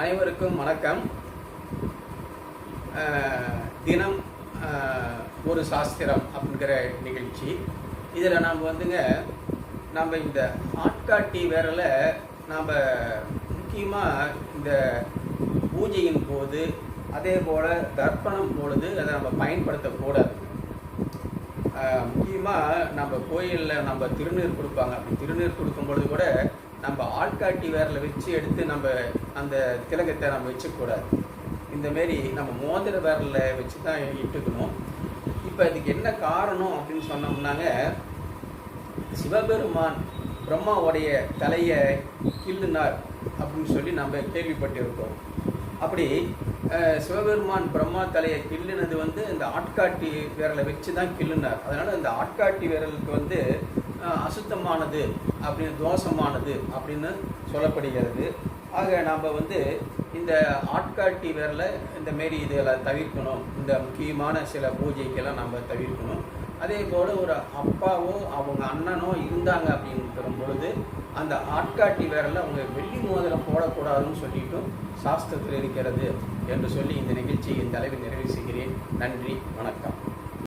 அனைவருக்கும் வணக்கம். தினம் ஒரு சாஸ்திரம் அப்படிங்கிற நிகழ்ச்சி. இதில் நாம் வந்துங்க நம்ம இந்த ஆட்காட்டி விரல நாம் முக்கியமாக இந்த பூஜையின் போது அதே போல் தர்ப்பணம் பொழுது அதை நம்ம பயன்படுத்தக்கூடாது முக்கியமாக நம்ம கோயிலில் நம்ம திருநீர் கொடுப்பாங்க. அப்படி திருநீர் கொடுக்கும் பொழுது கூட நம்ம ஆள்காட்டி வேரில் வச்சு எடுத்து நம்ம அந்த திலகத்தை நம்ம வச்சுக்கூடாது. இந்தமாரி நம்ம மோதிர வேரில் வச்சு தான் இட்டுக்கணும். இப்போ இதுக்கு என்ன காரணம் அப்படின்னு சொன்னோம்னாங்க சிவபெருமான் பிரம்மாவுடைய தலையை கிள்ளுனார் அப்படின்னு சொல்லி நம்ம கேள்விப்பட்டிருக்கோம். அப்படி அஹ், சிவபெருமான் பிரம்மா தலையை கிள்ளுனது வந்து இந்த ஆட்காட்டி விரலை வச்சு தான் கிள்ளுனார். அதனால இந்த ஆட்காட்டி விரலுக்கு வந்து அசுத்தமானது அப்படின்னு தோஷமானது அப்படின்னு சொல்லப்படுகிறது. ஆக நாம் வந்து இந்த ஆட்காட்டி விரலை இந்த மாரி இதெல்லாம் தவிர்க்கணும். இந்த முக்கியமான சில பூஜைக்கெல்லாம் நம்ம தவிர்க்கணும். அதே போல் ஒரு அப்பாவோ அவங்க அண்ணனோ இருந்தாங்க அப்படின்னு பொழுது அந்த ஆட்காட்டி விரலை அவங்க வெள்ளி மோதிரம் போடக்கூடாதுன்னு சொல்லிட்டும் சாஸ்திரத்தில் இருக்கிறது என்று சொல்லி இந்த நிகழ்ச்சியின் தலைவர் நிறைவு செய்கிறேன். நன்றி வணக்கம்.